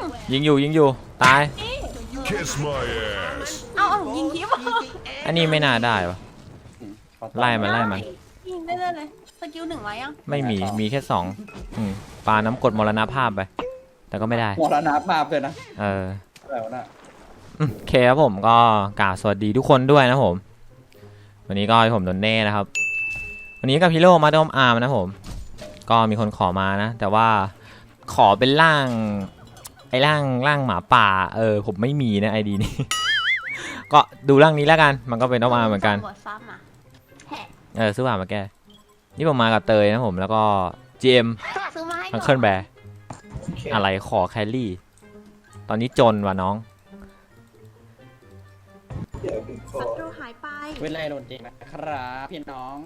ยิงยิงอยู่ยิงอยู่ตาย Kiss my ass. เอาเอายิงทิพย์อันนี้ไม่น่าได้ปะไล่มันไล่มัน ยิงได้เลยเลยสกิลหนึ่งไว้ยังไม่มีมีแค่สองอืมปาน้ำกรดมรณภาพไป แต่ก็ไม่ได้ มรณะภาพเลยนะเออ แล้วนะ อืมโอเคครับผมก็กราบสวัสดีทุกคนด้วยนะผม วันนี้ก็ผมโดนเน่นะครับ วันนี้กับฮีโร่มาดอมอาร์มนะผม ก็มีคนขอมานะ แต่ว่าขอเป็นร่างไอ้ร่างร่างหมาป่า เออ ผมไม่มีนะไอดีนี้ ก็ดูร่างนี้แล้วกัน มันก็เป็นดอมอาร์มเหมือนกันบวซ้ำอะแหะเออซื้อหมามาแก้นี่ผมมากับเตยนะผมแล้วก็ GM ซื้อมาให้ทังเคิลแบร์อะไรขอแคลรี่ ตอนนี้จนว่ะน้องศัตรูหายไปเวลาโดนจริงนะครับพี่น้อง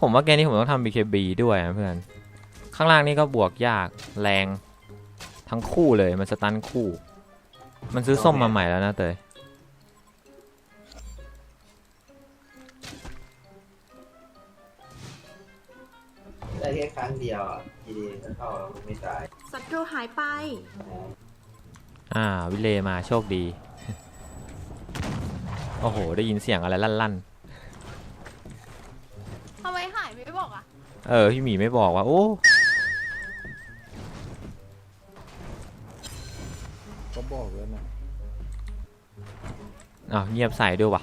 ผมว่าเกมนี้ผมต้องทำ BKB ด้วยนะเพื่อนข้างล่างนี่ก็บวกยากแรงทั้งคู่เลยมันสตันคู่ มันซื้อส้มมาใหม่แล้วนะเตยได้แค่ครั้งเดียวอะทีดีก็เข้าแล้วไม่ตายศัตรูหายไป อ่า วิเลมาโชคดี โอ้โห ได้ยินเสียงอะไรลั่นทำไมหายไม่บอกอะๆเออ พี่หมีไม่บอกว่า โอ้ บอกแล้วนะอ้าวเงียบใส่ด้วยวะ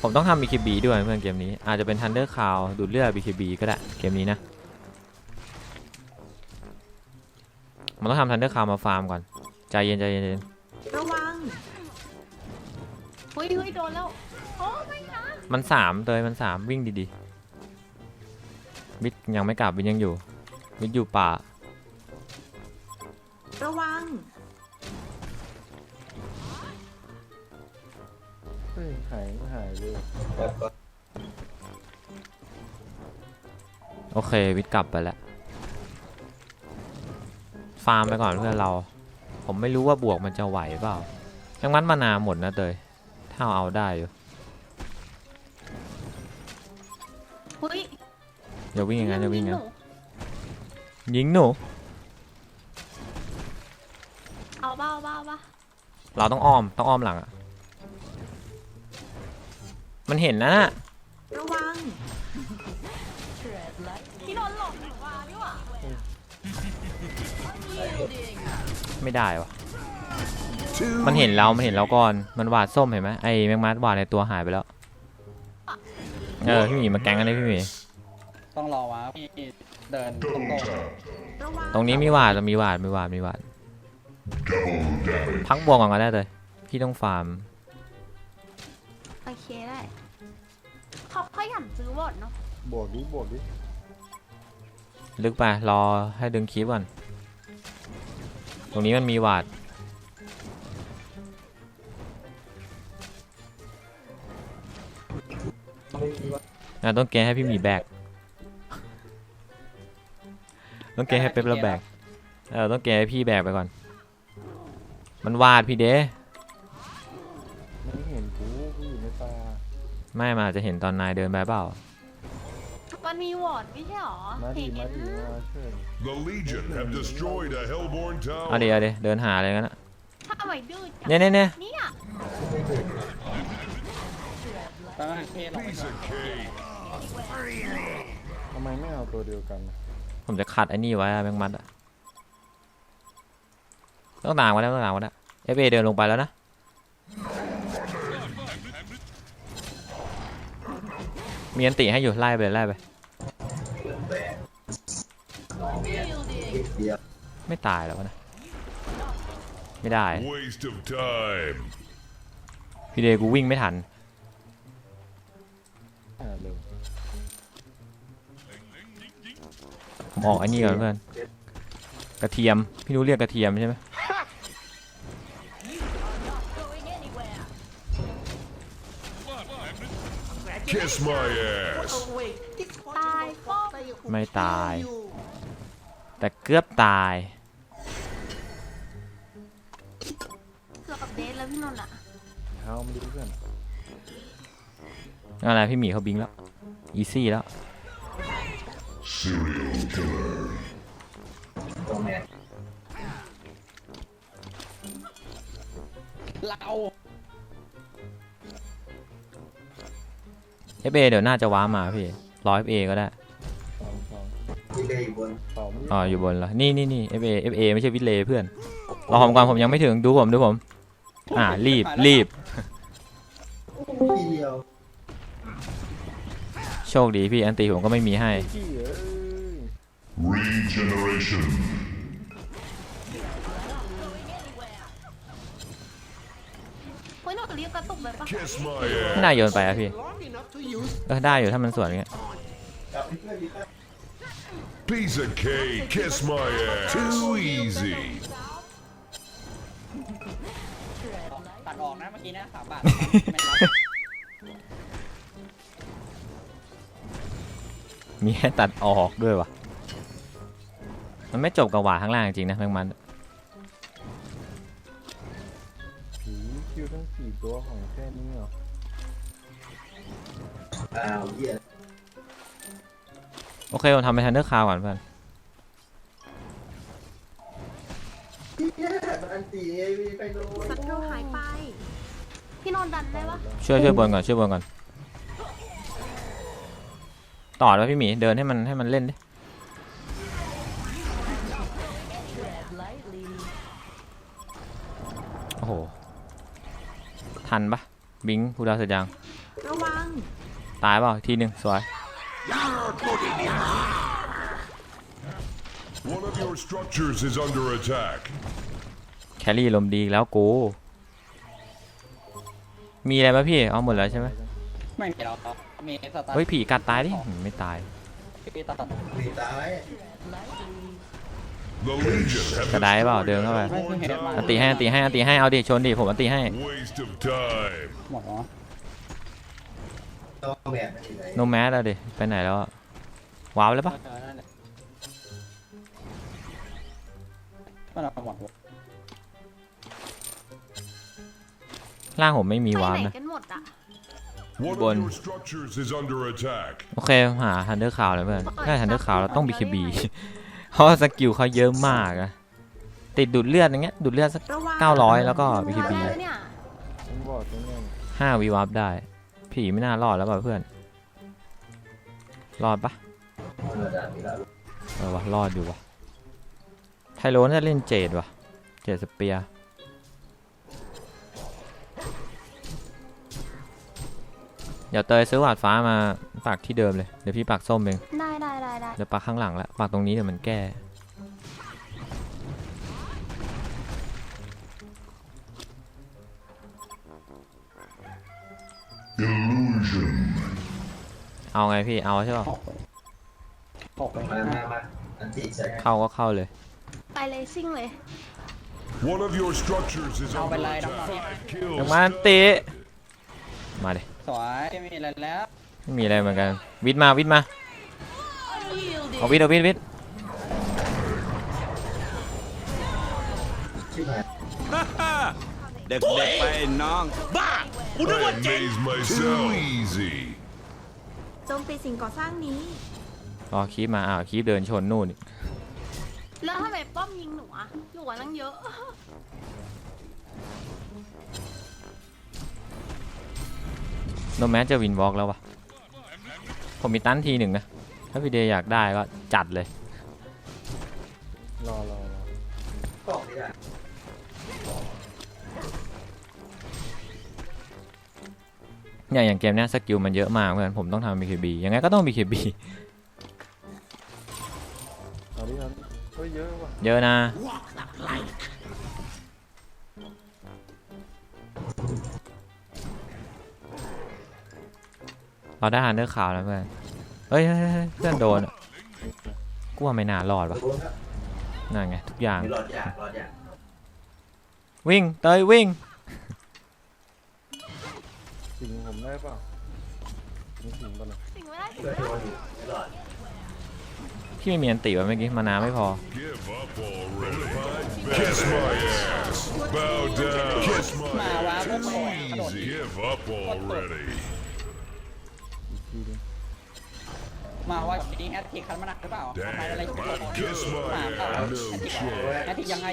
ผมต้องทำ BKB ด้วยเพื่อนเกมนี้ อาจจะเป็น Thunder Cloud ดูดเลือด BKB ก็ได้ เกมนี้นะ มันต้องทำ Thunder Cloud มาฟาร์มก่อน ใจเย็นใจเย็นใจเย็นระวังเฮ้ยเฮ้ยโดนแล้วโอ้ไม่นะมันสามเตยมันสามวิ่งดีๆ วิทยังไม่กลับวิทยังอยู่ วิทอยู่ป่า ระวัง เฮ้ยหายก็หายเลยแล้วก็โอเค วิทย์กลับไปแล้ว ฟาร์มไปก่อนเพื่อนเรา ผมไม่รู้ว่าบวกมันจะไหวเปล่ายังมัดมานาหมดนะเตยถ้าเอาได้อยู่เฮ้ยอย่าวิ่งอย่างนั้นอย่าวิ่งอย่างหนั้นนูยิงหนู เอาบ้าเอาบ้าเอาบ้าเราต้องอ้อมต้องอ้อมหลังอะมันเห็นนะน่ะระวังพี่โดนหลอกหรือว่านี่หว่าไม่ได้วะมันเห็นเรา มันเห็นเราก่อน มันหวาดส้มเห็นไหมไอ้แมงมัดหวาดในตัวหายไปแล้ว เออพี่หมีมาแกงกันเลยพี่หมีต้องรอวะพี่เดินตรงระวังตรงนี้มีหวาดมีหวาดมีหวาดมีหวาด พักบวกก่อนก็ได้เลย พี่ต้องฟาร์ม โอเคได้เขาขยันซื้อบทเนาะบวกดิบวกดิลึกไป รอให้ดึงคลิปก่อน ตรงนี้มันมีหวาด อะต้องแกะให้พี่หมีแบก ต้องแกะให้เป๊ปแล้วแบก เออต้องแกะให้พี่แบกไปก่อน มันวาดพี่เด้ไม่เห็นกูกูอยู่ในป่าไม่มาอาจจะเห็นตอนนายเดินไปเปล่า มันมีวอร์ดไม่ใช่หรอมาดีเห็นมาดีมาเชิญ The Legion have destroyed a Hellborn เอา tower. เดี๋ยวเอาดี๋ยวเดินหาอะไรกันนะถ้าทำไมดื้อจังเนี่ยเนี่ยเนี่ยเนี่ยๆแป๊บนึงพี่ลงไป Piece of cake. ทำไมไม่เอาตัวเดียวกันผมจะขัดไอ้นี่ไว้อะแมงมัดอะต้องตามมาแล้วต้องตามมาแล้ว เอฟเอเดินลงไปแล้วนะ มีอันติให้อยู่ไล่ไปเลยไล่ไปเดียวไม่ตายแล้วนะ ไม่ได้ Waste of time. พี่เดย์กูวิ่งไม่ทันอ่าเร็วผมออกไอ้นี่ก่อนเพื่อน กระเทียม พี่รู้เรียกกระเทียมใช่ไหม Kiss my ass. ตายก็ไม่ตาย แต่เกือบตาย เกือบเดทแล้วพี่นนท์อะเท้ามันดีเพื่อนอะไรพี่หมีเขาบิงแล้ว อีซี่แล้ว Serial killer. ตัวแม่เรา FA เดี๋ยวน่าจะว้ามาพี่รอ FA ก็ได้สองสองที่เลยอยู่บนสองไม่อ๋ออยู่บนแล้วนี่นี่นี่ FA FA ไม่ใช่วิเลเพื่อนรอผมก่อนผมยังไม่ถึงดูผมดูผม อ่ารีบรีบทีเดียวโชคดีพี่อันตีผมก็ไม่มีให้ ขี้เอ้ย Regeneration. เฮ้ยนนท์เรียกกระตุกเลยปะ Kiss my ไม่ ass. น่าโยนไปอะพี่ เออได้อยู่ถ้ามันสวนอย่างเงี้ยกลับไปเพื่อนดีกว่า Piece of cake. Kiss my ass. Too easy. ตัดออกนะเมื่อกี้นะสามบาทไม่รับมีให้ตัดออกด้วยวะมันไม่จบกับหวาข้างล่างจริงๆนะแมงมันผีคิวทั้งสี่ตัวของแค่นี้เหรอ อ้าวเหี้ยโอเคผมทำไปทันเดอร์คาวก่อนเพื่อนเหี้ยมันอันตีไอ้พี่ไปโดนศัตรูหายไป พี่นนท์ดันได้ปะช่วยช่วยบนก่อนช่วยบนก่อนต่อแล้วพี่หมีเดินให้มันให้มันเล่นดิโอ้โหทันปะบิงพูดาวเสร็จยังระวัง ตายเปล่าทีหนึ่งสวย One of your structures is under attack. แครี่ลมดีอีกแล้วกู มีอะไรปะพี่ เอาหมดแล้วใช่ไหมไม่มีเรามีสตาร์เฮ้ยผีกัดตายดิหืมไม่ตายพี่ตัดหนีตาย The Legion have กระไดเปล่าเดินเข้าไป destroyed one อัน tower. ตีให้อันตีให้อันตีให้ เอาดิ ชนดิ ผมอันตีให้ Waste of time. หมดเหรอตัว แม่มันอยู่ไหนโนแมสเอาดิ ไปไหนแล้วอะว้าวเลยปะเออนั่นแหละมันเอาหมดล่างผมไม่มีไปวาร์ปไหนนะ กันหมดอะ One One. of your structures is under attack. โอเคหาทันเดอร์คาวเลยเพื่อนถ้าทันเดอร์คาวเราต้อง BKB เพราะว่าสกิลเขาเยอะมากอะติดดูดเลือดอย่างเงี้ยดูดเลือดสัก ระวัง900แล้วก็มา BKB ได้แล้วเนี่ยผมบอกตรงเนี้ยห้าวีวาร์ปได้ ผีไม่น่ารอดแล้วป่ะเพื่อน รอดปะธรรมดาไม่ได้เออวะรอดอยู่วะไทโรน่าจะเล่นเจดวะเจดสเปียร์เดี๋ยวเตยซื้อหวาดฟ้ามาปักที่เดิมเลย เดี๋ยวพี่ปักส้มเอง ได้ได้ได้ได้เดี๋ยวปักข้างหลังละปักตรงนี้เดี๋ยวมันแก้ Illusion. เอาไงพี่เอาใช่ป่ะหกไปหกไปมามามาอันตีใส่เข้าก็เข้าเลย ไปเลยซิ่งเลย One of your structures is เอาไป under เลยน้อง attack. Five kills. ยังมาตีมาดิๆสวยไม่มีอะไรแล้วไม่มีอะไรเหมือนกัน วิทย์มาวิทย์มาเอาวิทย์เอาวิทย์วิทย์ชื่อไหนเด็กๆไปน้อง I amaze myself. Too easy. โจมตีสิ่งก่อสร้างนี้รอคีบมาอ้าวคีบเดินชนนู่นอีกแล้วทำไมป้อมยิงหนูอะหนูอะนั่งเยอะ โนแมสจะวินวอล์กแล้ววะผมมีตันทีหนึ่งนะ ถ้าพี่เดย์อยากได้ก็จัดเลย รอรอ เนี่ยอย่างเกมเนี้ยสกิลมันเยอะมากเพื่อนผมต้องทำ BKB ยังไงก็ต้อง BKB เอาดิเอาดิเฮ้ยเยอะว่ะเยอะนะ เราได้ฮันเดอร์ข่าวแล้วเพื่อนเฮ้ยเฮ้ยเฮ้ยเพื่อนโดนอะกูว่าไม่น่ารอดวะโดนครับนั่นไงทุกอย่าง มีหลอดยากหลอดยากวิ่งเตยวิ่ง สิงผมได้เปล่ามีสิงป่ะนะสิ่งไม่ได้สิ่งเพื่อไม่นโดได้นอยู่ไม่หลอดพี่ไม่มีอันติวะเมื่อกี้มานาไม่พอ Give up already. Five Kiss my ass. Bow down. Kiss มา my ว้า ass. พวกโง่กระโดด Give up already. ทีนึง มาว่านี้แอดทิกคันมาหนักหรือเปล่าทำไมอะไร Damn. กูโดน Kiss ห my มาเปล่า ass. แอ No ดทิก chance. แอดทิกยังไง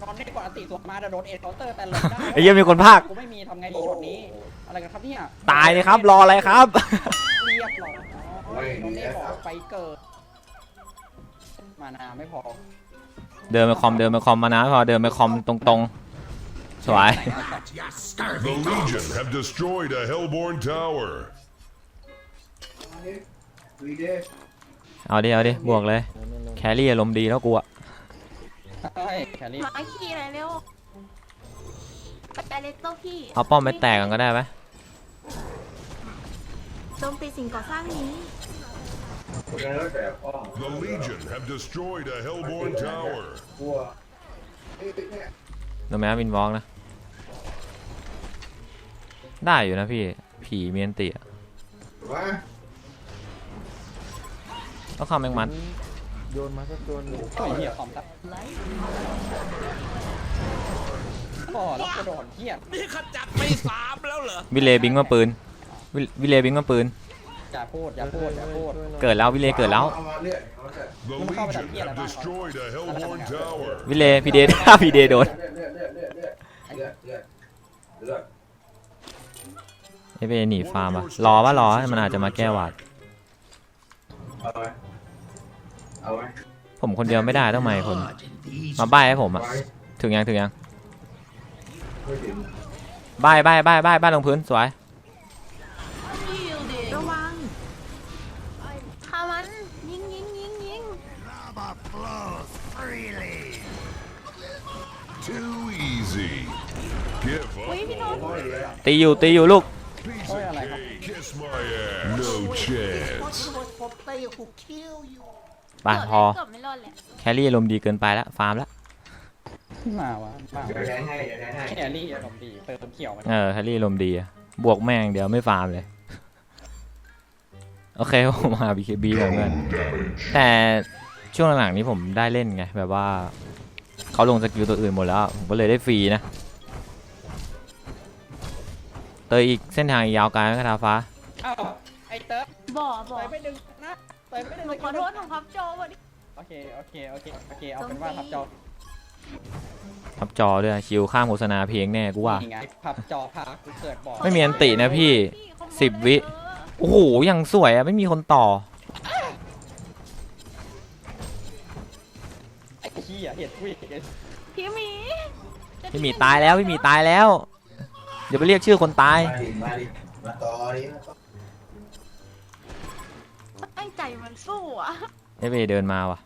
ตอนนี้ก่อนอติสวนมาแต่โดนเอ็นเคาน์เตอร์แต่หลบได้ไอ้เหี้ยมีคนพากกูไม่มีทำไงดีช็อตนี้ อะไรกันครับเนี่ยตายเลยครับ รออะไรครับเรียบร้อยโดนเอ็นบอกไปเกิดมานาไม่พอ เดินไปคอมเดินไปคอมมานะพอเดินไปคอมตรงๆสวย The Legion have destroyed a Hellborn tower. วีเด้เอาดิ เอาดิ บวกเลยแล้วนั่นเลย แครี่อารมณ์ดีแล้วกูอะเฮ้ยแครี่หมาขี่อะไรเร็วไปไปเล็กโตพี่เอาป้อมไปแตกกันก็ได้ไหมโจมตีสิ่งก่อสร้างนี้คนนั้นก็แบบอ้อ The Legion have destroyed a Hellborn tower. กลัวเอ้ยเนี่ยโนแมสวินวอล์กนะ ได้อยู่นะพี่ ผีเมียนติอะว่า ต้องคอมแมงมันโยนมาสักตัวหนึ่งอยเหี้ยคอมตัดก่อแล้วะโดนเหี้ยนี่ขจัดไม่สามแล้วเหรอวิเลบิงมาปืนวิวิเลบิงมาปืนอย่าพูดอย่าพูดอย่าพูดเกิดแล้ววิเลเกิดแล้ว The Legion have destroyed a วิเลพีเดถ้าพีเดโดนเอเบหนีฟาร์มอะรอว่ารอมันอาจจะมาแก้วัด ผมคนเดียวไม่ได้ต้องมาอีกคน มาใบ้ให้ผมอะไว้ถึงยังถึงยังไม่ถึงใบ้ใบ้ใบ้ใบ้ใบ้ลงพื้นสวยระวังฆ่ามันยิงยิงยิงยิง Too easy. Give อุ้ย up. พี่โนนท์ตีอยู่ตีอยู่ลูก Piece Ôi, of là không. cake. Kiss my ass. No chance. ไปพอเกือบไม่รอดแหละแครี่อารมณ์ดีเกินไปแล้วฟาร์มแล้วมาวะมาเดี๋ยวแทนให้เดี๋ยวแทนให้แครี่อารมณ์ดีเติมเขียวมาเออแครี่อารมณ์ดีอะบวกแม่งเดี๋ยวไม่ฟาร์มเลย โอเคผมมา BKB ก่อนเพื่อนแต่ช่วงหลังๆนี้ผมได้เล่นไง แบบว่าเขาลงสกิลตัวอื่นหมดแล้ว ผมก็เลยได้ฟรีนะ เตยอีกเส้นทางอีกยาวไกลไหมคาถาฟ้า อ้าวไอ้เติร์ฟบ่อบ่อเตยไม่ดึงนะ เตยไม่ดึงหนูขอโทษหนูพับโจวันนี้โอเคโอเคโอเคโอเคเอาเป็นว่าพับจอทับจอด้วยชิวข้ามโฆษณาเพลงแน่กูว่า นี่ไงพับจอพากูเกิดบ่อยไม่มีอันตินะพี่เขาบอกสิบวิ โอ้โหยังสวยอะไม่มีคนต่อ ไอ้เหี้ยเห็ดวิ่งพี่หมีพี่หมีตายแล้วพี่หมีตายแล้ว เดี๋ยวไปเรียกชื่อคนตายมาดิมาดิ มาต่อดิมาต่อตั้งใจมันสู้อะเอฟเอเดินมาว่ะ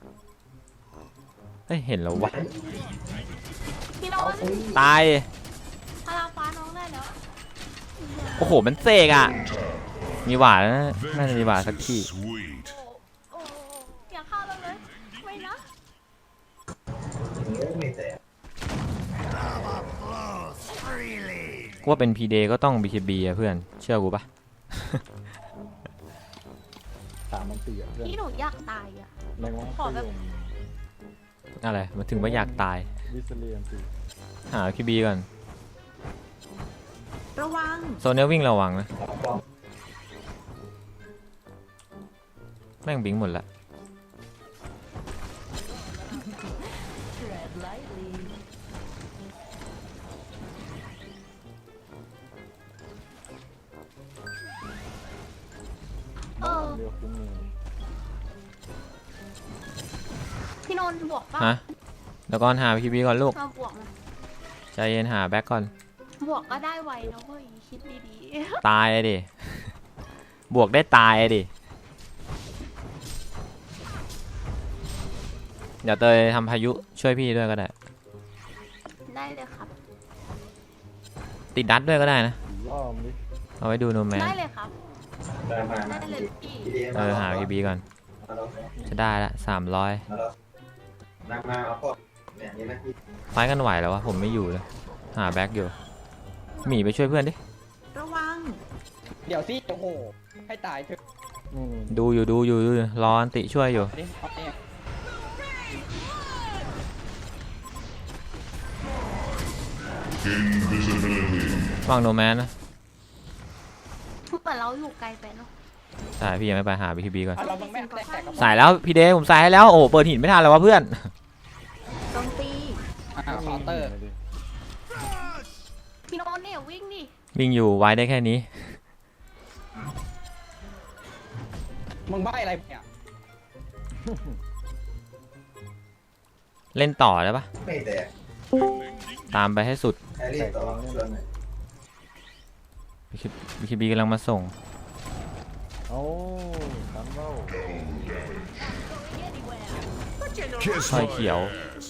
เฮ้ยเห็นแล้ววะพี่โนนท์ตายพาราฟ้าน้องได้แล้วโอ้โห มันเสกอะ มีหวานแล้วนะน่าจะมีหวานสัก Vengeance ที is sweet. โอ้อย่าฆ่าเราเลยไม่นะเนื้อไม่แตกกูว่าเป็นพีเดก็ต้อง BKB อะเพื่อน เชื่อกูปะสา มมันเตียเรื่องพี่หนูอยากตายอะแรงว่าขอแบบอะไรมาถึงว่าอยากตายวิสเลียนสิหา BKB ก่อนระวัง โซนเนี้ยวิ่งระวังนะป้อมแม่งบิงหมดละ นนท์บวกปะฮะแล้วก่อนหา BKB ก่อนลูก มาบวกมาใจเย็นหาแบ็กก่อน บวกก็ได้ไวนะเว้ยคิดดีตายอะดิ บวกได้ตายอะดิ เดี๋ยวเตยทำพายุช่วยพี่ด้วยก็ได้ ๆ ได้เลยครับ ติดดัดด้วยก็ได้นะผีอ้อมดิเอาไว้ดูโนแมนได้เลยครับ ได้มามาได้เลยพี่ดีเออหา BKB ก่อนมาแล้วจะได้ละสามร้อย มาแล้วนั่งมาเอาป้อมเนี่ยนี่นะพี่ไฟกันไหวแล้ววะผมไม่อยู่เลย หาแบ็กอยู่หมีไปช่วยเพื่อนดิ ระวัง เดี๋ยวสิโอ้โห ให้ตายเถอะนี่นี่ดูอยู่ดูอยู่ดูอยู่รออันติช่วยอยู่ดิเอาเนี่ยวางโนแมนนะ เหมือนเราอยู่ไกลไปเนาะ ใช่พี่ยังไม่ไปหาบีทีบีก่อนอะเรามึงไม่แตกก็ใส่แล้วพี่เดย์ผมใส่ให้แล้วโอ้โหเปิดหินไม่ทันแล้ววะเพื่อน โจมตีอะเคาน์เตอร์ไม่ได้พี่โนนเนี่ยวิ่งดิวิ่งอยู่ไว้ได้แค่นี้ มึงใบ้อะไรเนี่ยเล่นต่อได้ปะไม่แตกตามไปให้สุดแฮร์รี่ต่อส่วนไหนบีทีบีกำลังมาส่งเ อ้าทันเล่า Kiss Hai my kiểu. ass.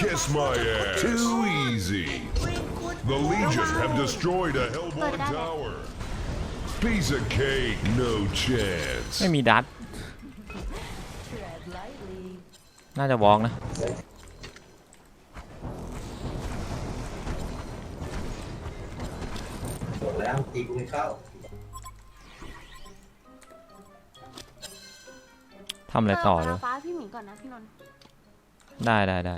Kiss my ass. Too easy. The Legion have destroyed a Hellborn tower. Piece of cake, no chance. ไม่มีดัตน่าจะวอล์กนะ บอกแล้วตีกูไม่เข้า ทำอะไรต่อเลยฟ้าพี่หมีก่อนนะพี่นนท์ได้ได้ได้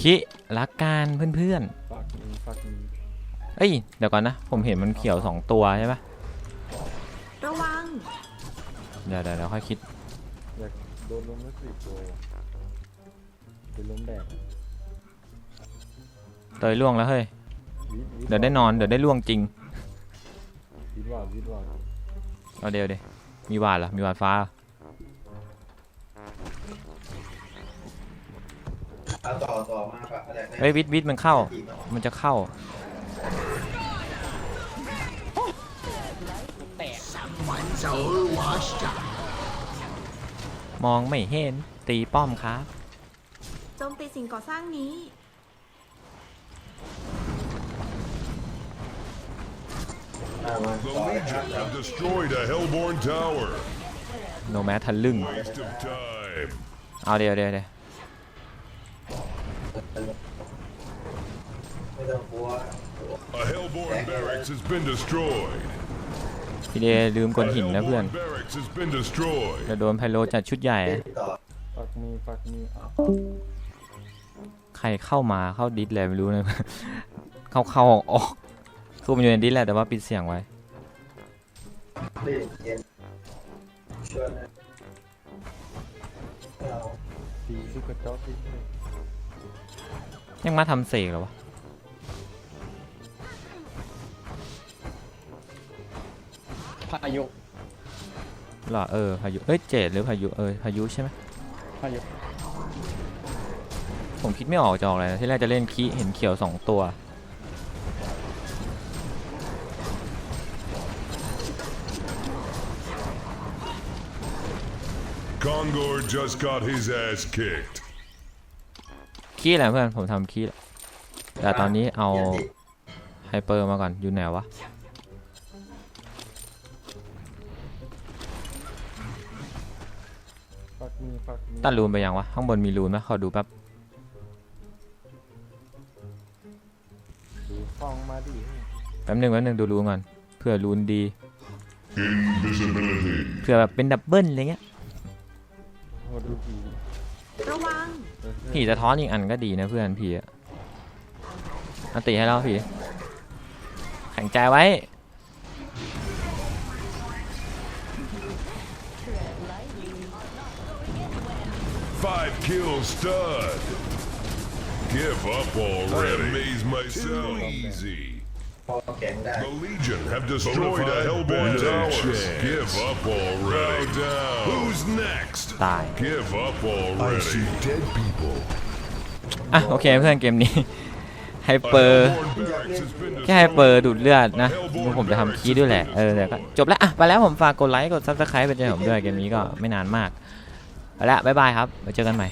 คิรักการเพื่อนฟักมีฟักมีๆเอ้ยเดี๋ยวก่อนนะ ผมเห็นมันเขียวสองตัวใช่ปะระวังเดี๋ยวเดี๋ยวเดี๋ยวค่อยคิด อยากโดนล้มแล้วสี่ตัวเป็นล้มแดดเตยล่วงแล้วเฮ้ย วิทวิทเดี๋ยวได้นอน เดี๋ยวได้ล่วงจริง วิทว่าวิทว่าเอาเดี๋ยวเดี๋ยว มีหวาดเหรอ มีหวาดฟ้าเหรอเอาต่อต่อมาปะอะไรเฮ้ยวิทวิทมันเข้า มันจะเข้า แตกมองไม่เห็น ตีป้อมครับ โจมตีสิ่งก่อสร้างนี้ The ต่อเลยครับ Legion have destroyed a Hellborn tower. โนแมททันลึ่ง Waste of time. เอาเดี๋ยวเดี๋ยวเดี๋ยวไม่ต้องกลัว A Hellborn barracks has been destroyed. พี่เดย์ลืมก A นหินนะเพื่อน Hellborn barracks has been destroyed. เดี๋ยวโดนไพโลจัดชุดใหญ่เล่นต่อฟักมีฟักมีอ้าวใครเข้ามาเข้าดิสเลยไม่รู้นะ เข้าเข้าออก ออกคือมันอยู่ในดิสแหละแต่ว่าปิดเสียงไว้เล่นเกมชวนนะเอาตีลูกกระจอกตีเลยยังมาทำเสกเหรอวะพายุหรอเออพายุเอ้ยเจดหรือพายุเออพายุใช่ไหมพายุผมคิดไม่ออกจะออกอะไรนะที่แรกจะเล่นคีเห็นเขียวสองตัว Kongor just got his ass kicked. คีแหละเพื่อนผมทำคีแหละแต่ตอนนี้เอาย่ติดไฮเปอร์มาก่อนอยู่ไหนวะฟักมีฟักมีตัดรูนไปยังวะข้างบนมีรูนไหมขอดูแป๊บดูฟองมาดิแป๊บหนึงแป๊บหนึงดูรูนก่อนเผื่อรูนดีเผื่อแบบเป็นดับเบิลอะไรเงี้ย โหดูผีระวังเออผีสะท้อนอีกอันก็ดีนะเพื่อนผีอะอันติให้แล้วผีแข็งใจไว้ Five kills stud. Give up already. I amaze myself. Too easy. พอแข็งได้ The Legion have destroyed a Hellborn tower. Give up already. Bow down. Who's next? ตาย Give up already. dead people. อะโอเคเพื่อนเกมนี้ ไฮ A เปอร์ Hellborn barracks has been แค่ไฮเปอร์ destroyed. ดูดเลือดนะผมจะทำคีย์ด้วยแหละ เออแต่ก็จบแล้ว อะ ไปแล้วผมฝากกดไลค์ กดซับสไครป์เป็นใจผมด้วยเกมนี้ก็ไม่นานมาก ไปแล้ว บ๊ายบายครับไว้เจอกันใหม่